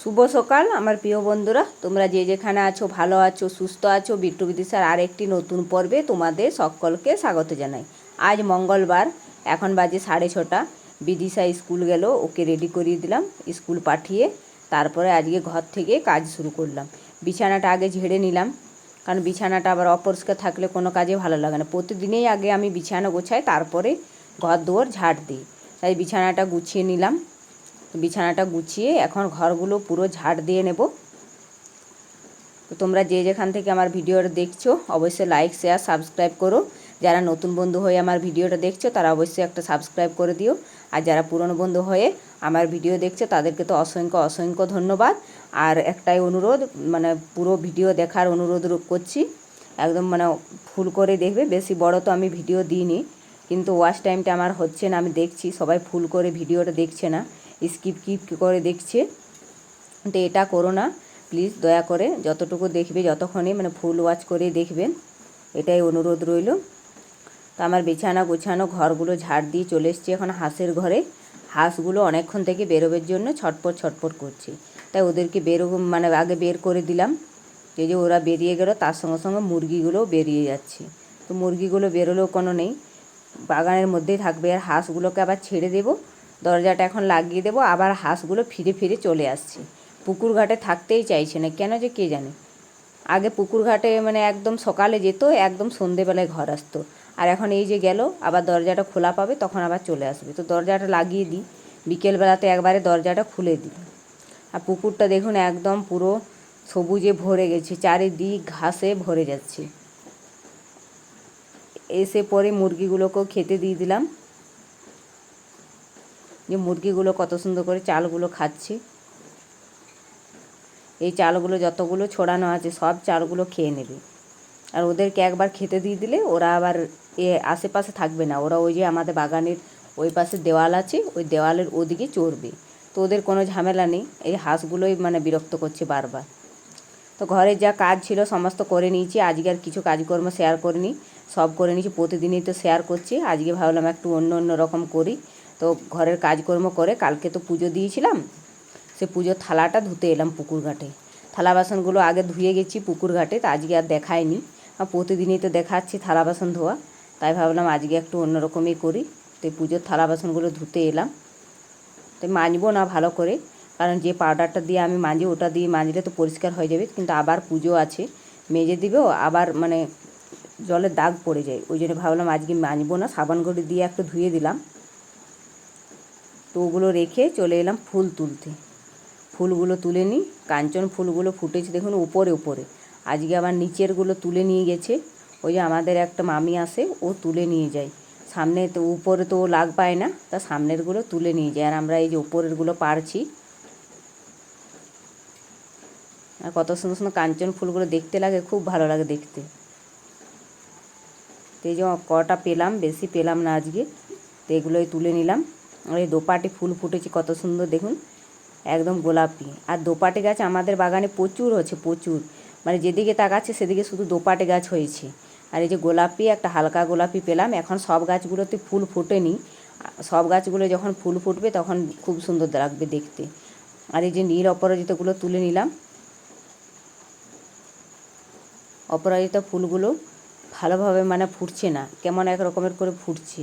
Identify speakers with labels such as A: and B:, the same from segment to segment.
A: শুভ সকাল, আমার প্রিয় বন্ধুরা। তোমরা যে যেখানে আছো, ভালো আছো, সুস্থ আছো, বিট্টু বিদিশার আরেকটি নতুন পর্বে তোমাদের সকলকে স্বাগত জানাই। আজ মঙ্গলবার, এখন বাজে সাড়ে ছটা। বিদিশা স্কুল গেল, ওকে রেডি করিয়ে দিলাম, স্কুল পাঠিয়ে তারপরে আজকে ঘর থেকে কাজ শুরু করলাম। বিছানাটা আগে ঝেড়ে নিলাম, কারণ বিছানাটা আবার অপরিষ্কার থাকলে কোনো কাজে ভালো লাগে না। প্রতিদিনেই আগে আমি বিছানা গোছাই, তারপরে ঘর দুয়ার ঝাড় দিই। তাই বিছানাটা গুছিয়ে নিলাম। বিছানাটা গুছিয়ে এখন ঘরগুলো পুরো ঝাড় দিয়ে নেব। তো তোমরা যে যেখান থেকে আমার ভিডিওটা দেখছ, অবশ্যই লাইক শেয়ার সাবস্ক্রাইব করো। যারা নতুন বন্ধু হয়ে আমার ভিডিওটা দেখছ, তারা অবশ্যই একটা সাবস্ক্রাইব করে দিও। আর যারা পুরনো বন্ধু হয়ে আমার ভিডিও দেখছ, তাদেরকে তো অসংখ্য অসংখ্য ধন্যবাদ। আর একটাই অনুরোধ মানে পুরো ভিডিও দেখার অনুরোধ করছি। একদম মানে ফুল করে দেখবে, বেশি বড় তো আমি ভিডিও দিইনি। কিন্তু ওয়াচ টাইমটা আমার হচ্ছে না, আমি দেখছি, সবাই ফুল করে ভিডিওটা দেখছে না। স্কিপ কিপ করে দেখছে। তো এটা করো না প্লিজ দয়া করে যতটুকু দেখবে, যতক্ষণে মানে ফুল ওয়াচ করে দেখবেন এটাই অনুরোধ রইল। তো আমার বিছানা গুছানো ঘরগুলো ঝাড় দিয়ে চলে এসছি এখন হাঁসের ঘরে। হাঁসগুলো অনেকক্ষণ থেকে বেরোবার জন্য ছটপট ছটপট করছে। তাই ওদেরকে বেরো মানে আগে বের করে দিলাম। এই যে ওরা বেরিয়ে গেল, তার সঙ্গে সঙ্গে মুরগিগুলোও বেরিয়ে যাচ্ছে। তো মুরগিগুলো বেরোলেও কোনো নেই। বাগানের মধ্যেই থাকবে আর হাঁসগুলোকে আবার ছেড়ে দেবো। দরজাটা এখন লাগিয়ে দেবো, আবার হাঁসগুলো ফিরে ফিরে চলে আসছে। পুকুর ঘাটে থাকতেই চাইছে না, কেন যে কে জানে? আগে পুকুর ঘাটে মানে একদম সকালে যেত, একদম সন্ধেবেলায় ঘর আসতো। আর এখন এই যে গেল, আবার দরজাটা খোলা পাবে, তখন আবার চলে আসবে। তো দরজাটা লাগিয়ে দিই, বিকেলবেলাতে একবারে দরজাটা খুলে দিই। আর পুকুরটা দেখুন একদম পুরো সবুজে ভরে গেছে, চারিদিক ঘাসে ভরে যাচ্ছে। এসে পরে মুরগিগুলোকেও খেতে দিয়ে দিলাম। যে মুরগিগুলো কত সুন্দর করে চালগুলো খাচ্ছে। এই চালগুলো যতগুলো ছড়ানো আছে, সব চালগুলো খেয়ে নেবে। আর ওদেরকে একবার খেতে দিয়ে দিলে ওরা আবার এ আশেপাশে থাকবে না। ওরা ওই যে আমাদের বাগানের ওই পাশে দেওয়াল আছে, ওই দেওয়ালের ওদিকে চড়বে। তো ওদের কোনো ঝামেলা নেই। এই হাঁসগুলোই মানে বিরক্ত করছে বারবার। তো ঘরে যা কাজ ছিল সমস্ত করে নিয়েছি। আজকে আর কিছু কাজকর্ম শেয়ার করিনি। সব করে নিয়েছি। প্রতিদিনই তো শেয়ার করছি। আজকে ভাবলাম একটু অন্য অন্য রকম করি। তো ঘরের কাজকর্ম করে কালকে তো পুজো দিয়েছিলাম, সে পুজোর থালাটা ধুতে এলাম পুকুর ঘাটে। থালা বাসনগুলো আগে ধুয়ে গেছি পুকুর ঘাটে, তা আজকে আর দেখায়নি। প্রতিদিনই তো দেখাচ্ছি থালা বাসন ধোয়া, তাই ভাবলাম আজকে একটু অন্যরকমই করি। তো এই পুজোর থালা বাসনগুলো ধুতে এলাম। তো মাজবো না ভালো করে, কারণ যে পাউডারটা দিয়ে আমি মাজি ওটা দিয়ে মাজলে তো পরিষ্কার হয়ে যাবে, কিন্তু আবার পুজো আছে, মেজে দিবেও, আবার মানে জলের দাগ পড়ে যায়। ওই জন্য ভাবলাম আজকে মাজবো না, সাবান করে দিয়ে একটু ধুয়ে দিলাম। তো ওগুলো রেখে চলে এলাম ফুল তুলতে। ফুলগুলো তুলে নিই। কাঞ্চন ফুলগুলো ফুটেছে দেখুন উপরে উপরে। আজকে আবার নিচেরগুলো তুলে নিয়ে গেছে। ওই যে আমাদের একটা মামি আসে, ও তুলে নিয়ে যায়। সামনে তো উপরে তো ও লাগ পায় না, তা সামনেরগুলো তুলে নিয়ে যায়। আর আমরা এই যে উপরেরগুলো পারছি আর কত সুন্দর সুন্দর কাঞ্চন ফুলগুলো দেখতে লাগে, খুব ভালো লাগে দেখতে। তো এই যে কটা পেলাম, বেশি পেলাম না আজকে, তো এগুলোই তুলে নিলাম। আর এই দোপাটি ফুল ফুটেছে, কত সুন্দর, দেখুন, একদম গোলাপি। আর দোপাটে গাছ আমাদের বাগানে প্রচুর হচ্ছে, প্রচুর। মানে যেদিকে তাকাচ্ছে, সেদিকে শুধু দোপাটে গাছ হয়েছে। আর এই যে গোলাপি, একটা হালকা গোলাপি পেলাম। এখন সব গাছগুলোতে ফুল ফোটেনি। সব গাছগুলো যখন ফুল ফুটবে, তখন খুব সুন্দর লাগবে দেখতে। আর এই যে নীল অপরাজিতাগুলো তুলে নিলাম। অপরাজিতা ফুলগুলো ভালোভাবে মানে ফুটছে না, কেমন এক রকমের করে ফুটছে।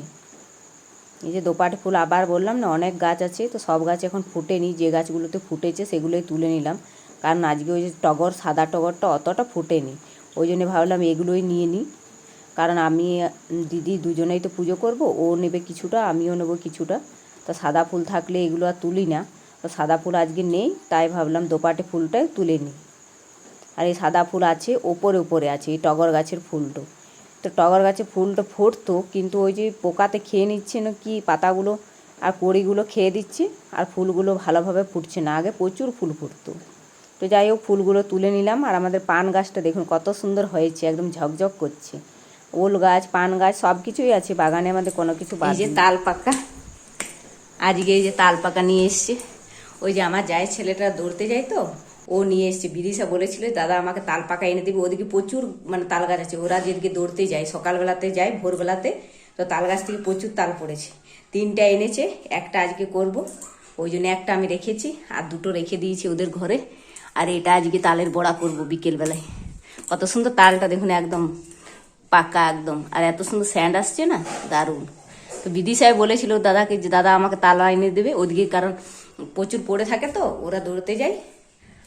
A: এই যে দোপাটে ফুল আবার বললাম না, অনেক গাছ আছে, তো সব গাছ এখন ফুটেনি, যে গাছগুলোতে ফুটেছে সেগুলোই তুলে নিলাম। কারণ আজকে ওই যে টগর, সাদা টগরটা অতটা ফুটেনি, ওই জন্য ভাবলাম এগুলোই নিয়ে নিই। কারণ আমি, দিদি দুজনেই তো পুজো করব, ও নেবে কিছুটা, আমিও নেব কিছুটা। তো সাদা ফুল থাকলে এগুলো আর তুলি না, তো সাদা ফুল আজকে নেই, তাই ভাবলাম দোপাটে ফুলটাই তুলে নিই। আর এই সাদা ফুল আছে, ওপরে ওপরে আছে, এই টগর গাছের ফুলটো। তো টগর গাছে ফুলটা ফুটতো কিন্তু ওই যে পোকাতে খেয়ে নিচ্ছে না কি পাতাগুলো আর কড়িগুলো খেয়ে দিচ্ছে আর ফুলগুলো ভালোভাবে ফুটছে না আগে প্রচুর ফুল ফুটতো। তো যাই হোক ফুলগুলো তুলে নিলাম আর আমাদের পান গাছটা দেখুন কত সুন্দর হয়েছে একদম ঝকঝক করছে। ওল গাছ পান গাছ সব কিছুই আছে বাগানে আমাদের কোনো কিছু এই যে তাল পাকা আজকে এই যে তাল পাকা নিয়ে এসছে। ওই যে আমার যায় ছেলেটা দৌড়তে যায় তো, ও নিয়ে এসছে, বিদিশা বলেছিল, দাদা, আমাকে তাল পাকা এনে দেবে। ওদিকে প্রচুর মানে তাল গাছ আছে, ওরা যেদিকে দৌড়তে যায়, সকালবেলাতে যায়, ভোরবেলাতে, তো তাল গাছ থেকে প্রচুর তাল পড়েছে। তিনটা এনেছে, একটা আজকে করব, ওই জন্য একটা আমি রেখেছি, আর দুটো রেখে দিয়েছি ওদের ঘরে, আর এটা আজকে তালের বড়া করব বিকেলবেলায়। কত সুন্দর তালটা দেখুন, একদম পাকা একদম, আর এত সুন্দর স্যান্ড আসছে না, দারুণ। তো বিদি সাহেব বলেছিল, দাদাকে যে, দাদা, আমাকে তালা এনে দেবে। ওদিকে কারণ প্রচুর পড়ে থাকে তো, ওরা দৌড়তে যায়।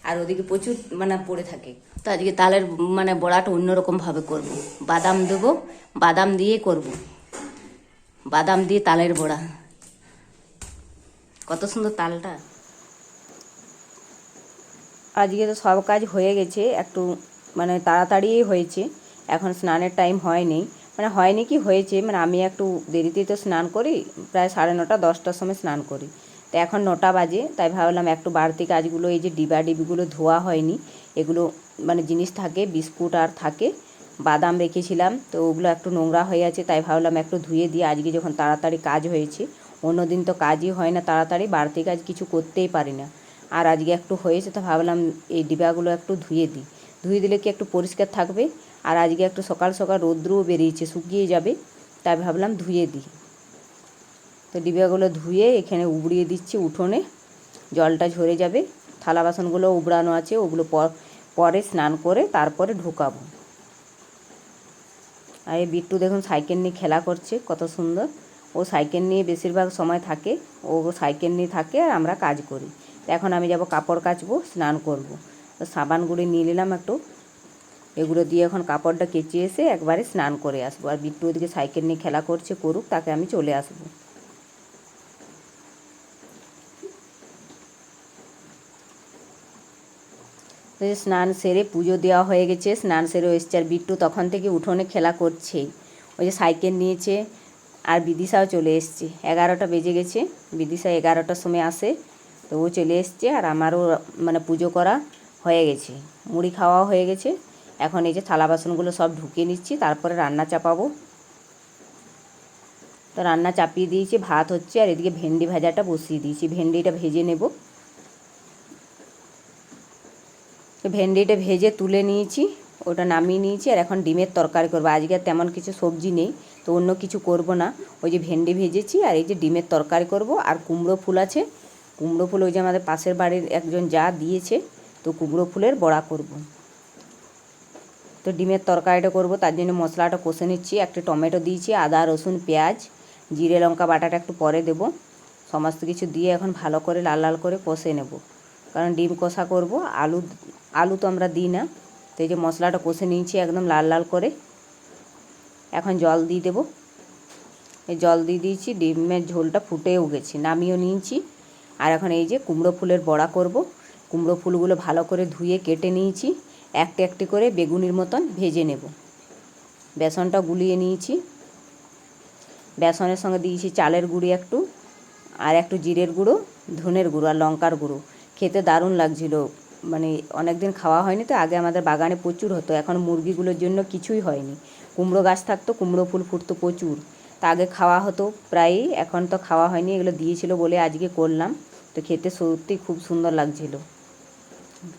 A: আর ওদিকে প্রচুর মানে পড়ে থাকে। তো আজকে তালের মানে বড়াটা অন্যরকম ভাবে করব। বাদাম দেবো, বাদাম দিয়ে করব। বাদাম দিয়ে তালের বড়া। কত সুন্দর তালটা। আজকে তো সব কাজ হয়ে গেছে, একটু মানে তাড়াতাড়ি হয়েছে। এখন স্নানের টাইম হয়নি। মানে হয়নি কি হয়েছে মানে আমি একটু দেরিতেই তো স্নান করি, প্রায় সাড়ে নটা, দশটার সময় স্নান করি। তো এখন নটা বাজে, তাই ভাবলাম একটু বাড়তি কাজগুলো, এই যে ডিবা ডিবিগুলো ধোয়া হয়নি, এগুলো মানে জিনিস থাকে, বিস্কুট আর থাকে, বাদাম রেখেছিলাম, তো ওগুলো একটু নোংরা হয়ে আছে, তাই ভাবলাম একটু ধুয়ে দিয়ে আজকে যখন তাড়াতাড়ি কাজ হয়েছে, অন্যদিন তো কাজই হয় না তাড়াতাড়ি, বাড়তি কাজ কিছু করতেই পারি না। আর আজকে একটু হয়েছে, তো ভাবলাম এই ডিবাগুলো একটু ধুয়ে দিই। ধুয়ে দিলে কি একটু পরিষ্কার থাকবে? আর আজকে একটু সকাল সকাল রৌদ্রও বেরিয়েছে, শুকিয়ে যাবে, তাই ভাবলাম ধুয়ে দিই। তো ডিবাগুলো ধুয়ে এখানে উবড়িয়ে দিচ্ছি উঠোনে। জলটা ঝরে যাবে। থালা বাসনগুলো উবড়ানো আছে, ওগুলো পরে স্নান করে তারপরে ঢুকাবো। আর এই বিট্টু দেখুন সাইকেল নিয়ে খেলা করছে, কত সুন্দর। ও সাইকেল নিয়ে বেশিরভাগ সময় থাকে, ও সাইকেল নিয়ে থাকে আর আমরা কাজ করি। এখন আমি যাব কাপড় কাচবো, স্নান করব। তো সাবান গুঁড়ি নিয়ে নিলাম একটু। এগুলো দিয়ে এখন কাপড়টা কেচে এসে একবারে স্নান করে আসব। আর বিট্টু ওদিকে সাইকেল নিয়ে খেলা করছে, করুক, তাকে আমি চলে আসব তো এই যে স্নান সেরে পুজো দেওয়া হয়ে গেছে। স্নান সেরে এসছে আর বিট্টু তখন থেকে উঠোনে খেলা করছেই ওই যে সাইকেল নিয়েছে আর বিদিশাও চলে এসছে। এগারোটা বেজে গেছে। বিদিশা এগারোটার সময় আসে তো ও চলে এসছে আর আমারও মানে পুজো করা হয়ে গেছে। মুড়ি খাওয়া হয়ে গেছে। এখন এই যে থালা বাসনগুলো সব ঢুকিয়ে নিচ্ছি, তারপরে রান্না চাপাবো। তো রান্না চাপিয়ে দিয়েছি, ভাত হচ্ছে আর এদিকে ভেন্ডি ভাজাটা বসিয়ে দিয়েছি। ভেন্ডিটা ভেজে নেব। তো ভেন্ডিটা ভেজে তুলে নিয়েছি, ওটা নামিয়ে নিয়েছি, আর এখন ডিমের তরকারি করব। আজকে আর তেমন কিছু সবজি নেই, তো অন্য কিছু করব না। ওই যে ভেন্ডি ভেজেছি, আর এই যে ডিমের তরকারি করব, আর কুমড়ো ফুল আছে। কুমড়ো ফুল ওই যে আমাদের পাশের বাড়ির একজন যা দিয়েছে, তো কুমড়ো ফুলের বড়া করব। তো ডিমের তরকারিটা করব, তার জন্য মশলাটা কষে নিচ্ছি। একটা টমেটো দিয়েছি, আদা, রসুন, পেঁয়াজ, জিরে, লঙ্কা, বাটাটা একটু পরে দেব। সমস্ত কিছু দিয়ে এখন ভালো করে লাল লাল করে কষে নেব। কারণ ডিম কষা করব, আলু আলু তো আমরা দিই না। তো এই যে মশলাটা কষে নিয়েছি একদম লাল লাল করে। এখন জল দিয়ে দেবো। জল দিয়ে দিয়েছি, ডিমের ঝোলটা ফুটেও গেছে, নামিয়েও নিয়েছি। আর এখন এই যে কুমড়ো ফুলের বড়া করব। কুমড়ো ফুলগুলো ভালো করে ধুয়ে কেটে নিয়েছি। একটি একটি করে বেগুনির মতন ভেজে নেব। বেসনটা গুলিয়ে নিয়েছি। বেসনের সঙ্গে দিয়েছি চালের গুঁড়ি একটু, আর একটু জিরের গুঁড়ো, ধনের গুঁড়ো আর লঙ্কার গুঁড়ো। খেতে দারুণ লাগছিল। মানে অনেক দিন খাওয়া হয়নি তো, আগে আমাদের বাগানে প্রচুর হতো, এখন মুরগিগুলোর জন্য কিছুই হয়নি। কুমড়ো গাছ থাকতো, কুমড়ো ফুল ফুটতো প্রচুর। তা আগে খাওয়া হতো, প্রায়ই এখন তো খাওয়া হয়নি, এগুলো দিয়েছিল বলে আজকে করলাম। তো খেতে সত্যি খুব সুন্দর লাগছিল।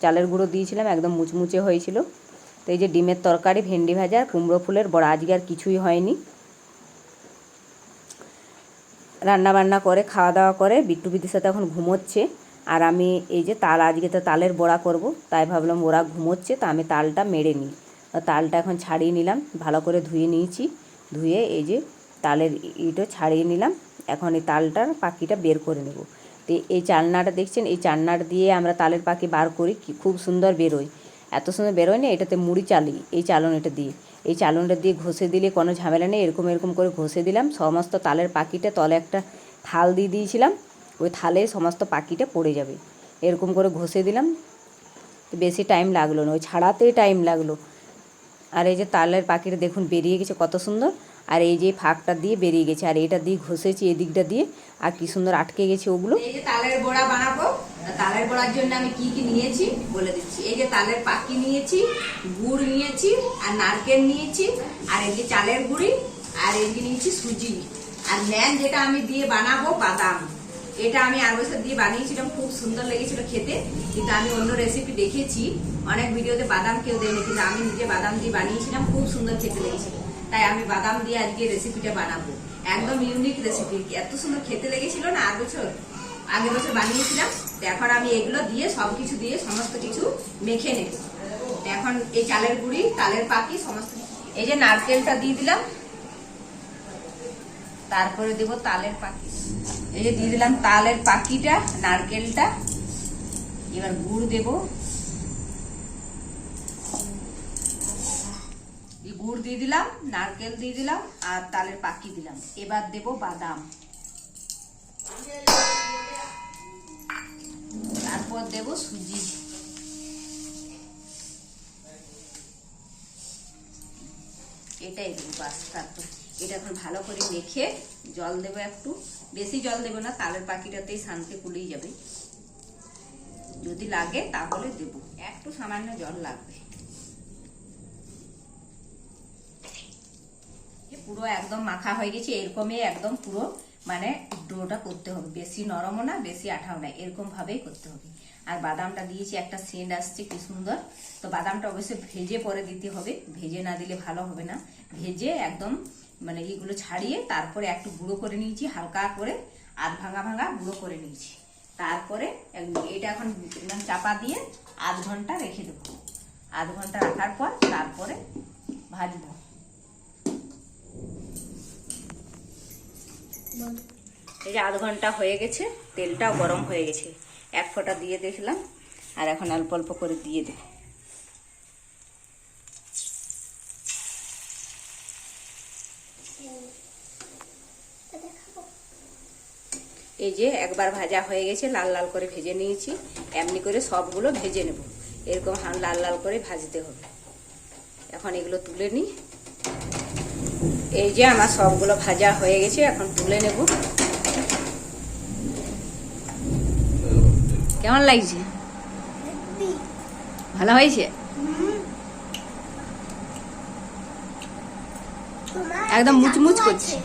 A: চালের গুঁড়ো দিয়েছিলাম, একদম মুচমুচে হয়েছিল। তো এই যে ডিমের তরকারি, ভেন্ডি ভাজা, কুমড়ো ফুলের বড়, আজকে আর কিছুই হয়নি। রান্না বান্না করে, খাওয়া দাওয়া করে, বিট্টু বিদির সাথে এখন ঘুমোচ্ছে। আর আমি এই যে তাল, আজকে তো তালের বড়া করব, তাই ভাবলাম ওরা ঘুমোচ্ছে, তা আমি তালটা মেরে নিই। তালটা এখন ছাড়িয়ে নিলাম, ভালো করে ধুয়ে নিয়েছি, ধুয়ে এই যে তালের ইটো ছাড়িয়ে নিলাম, এখন এই তালটার পাখিটা বের করে নেব। তো এই চালনাটা দেখছেন, এই চালনাটা দিয়ে আমরা তালের পাখি বার করি, কি খুব সুন্দর বেরোয়। এত সুন্দর বেরোয় না, এটাতে মুড়ি চালি, এই চালনিটা দিয়ে। এই চালনটা দিয়ে ঘষে দিলে কোনো ঝামেলা নেই, এরকম এরকম করে ঘষে দিলাম, সমস্ত তালের পাখিটা তলে একটা থাল দিয়ে দিয়েছিলাম ওই থালে সমস্ত পাখিটা পড়ে যাবে। এরকম করে ঘষে দিলাম, বেশি টাইম লাগল না, ওই ছাড়াতেই টাইম লাগল। আর এই যে তালের পাখিটা দেখুন বেরিয়ে গেছে কত সুন্দর, আর এই যে ফাঁকটা দিয়ে বেরিয়ে গেছে, আর এটা দিয়ে ঘষেছি এদিকটা দিয়ে, আর কি সুন্দর আটকে গেছে ওগুলো।
B: এই যে তালের বড়া বানাবো তালের বড়ার জন্য আমি কি কি নিয়েছি বলে দিচ্ছি। এই যে তালের পাকি নিয়েছি, গুড় নিয়েছি, আর নারকেল নিয়েছি, আর এই যে চালের গুঁড়ি, আর এই যে নিয়েছি সুজি। আর ম্যান যেটা আমি দিয়ে বানাবো বাদাম। এটা আমি আর বছর দিয়ে বানিয়েছিলাম, খুব সুন্দর লেগেছিল খেতে। কিন্তু আমি অন্য রেসিপি দেখেছি, অনেক ভিডিওতে বাদাম কেউ দেয়নি, কিন্তু আমি নিজে বাদাম দিয়ে বানিয়েছিলাম, খুব সুন্দর খেতে লেগেছিল। তাই আমি বাদাম দিয়ে আজকে রেসিপিটা বানাবো। একদম ইউনিক রেসিপি এত সুন্দর খেতে লেগেছিল না আর বছর?
A: আগের বছর বানিয়েছিলাম এখন আমি এগুলো দিয়ে সব কিছু দিয়ে, সমস্ত কিছু মেখে নেব। এখন এই চালের গুঁড়ি, তালের পাখি সমস্ত এই যে নারকেলটা দিয়ে দিলাম, তারপরে দেব তালের পাকি এই যে দিয়ে দিলাম তালের পাকিটা নারকেলটা। এবার গুড় দেব। গুড় দিয়ে দিলাম, নারকেল দিয়ে দিলাম, আর তালের পাকি দিলাম। এবার দেব বাদাম। তারপর দেব সুজি। এটাই দেবো বাস, তারপর। এটা এখন ভালো করে মেখে জল দেবো একটু। বেশি জল দেবো না, তালের পাখিটাতেই শান্তি কুলেই যাবে। যদি লাগে তাহলে দেবো, একটু সামান্য জল লাগবে। পুরো একদম মাখা হয়ে গেছে, এরকমই একদম পুরো মানে ডোটা করতে হবে। বেশি নরমও না, বেশি আঠাও না এরকম ভাবেই করতে হবে। আর বাদামটা দিয়েছি, একটা সেন্ট আসছে, কি সুন্দর। তো বাদামটা অবশ্যই ভেজে পরে দিতে হবে, ভেজে না দিলে ভালো হবে না। ভেজে একদম মানে এইগুলো ছাড়িয়ে তারপরে একটু গুঁড়ো করে নিয়েছি, হালকা করে আধ ভাঙা ভাঙা গুঁড়ো করে নিয়েছি। তারপরে এটা এখন চাপা দিয়ে আধ ঘণ্টা রেখে দেবো। আধ ঘণ্টা রাখার পর তারপরে ভাজবো। এই যে আধ ঘণ্টা হয়ে গেছে, তেলটাও গরম হয়ে গেছে। এক ফোঁটা দিয়ে দেখলাম, আর এখন অল্প অল্প করে দিয়ে দেব। এই যে একবার ভাজা হয়ে গেছে লাল লাল করে ভেজে নিয়েছি। এমনি করে সবগুলো ভেজে নেব। এরকম লাল লাল করে ভাজতে হবে। এখন এগুলো তুলে নিই। এই যে আমার সবগুলো ভাজা হয়ে গেছে এখন তুলে নেব। কেমন লাগছে? ভালো হয়েছে? একদম মুচমুচ করছে।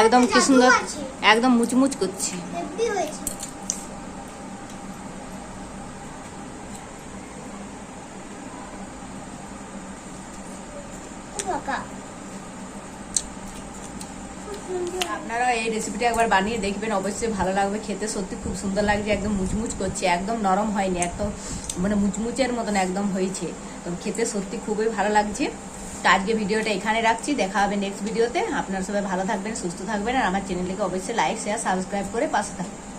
A: একদম কি সুন্দর একদম মুচমুচ করছে। আপনারা এই রেসিপিটা একবার বানিয়ে দেখবেন অবশ্যই ভালো লাগবে খেতে সত্যি খুব সুন্দর লাগছে একদম মুচমুচ করছে একদম নরম হয়নি একদম মানে মুচমুচের মতন একদম হয়েছে। তো খেতে সত্যি খুবই ভালো লাগছে। তো আজকে ভিডিওটা এখানে রাখছি। দেখা হবে নেক্সট ভিডিওতে আপনারা সবাই ভালো থাকবেন, সুস্থ থাকবেন, আর আমার চ্যানেলটিকে অবশ্যই লাইক শেয়ার সাবস্ক্রাইব করে পাশে থাকবেন।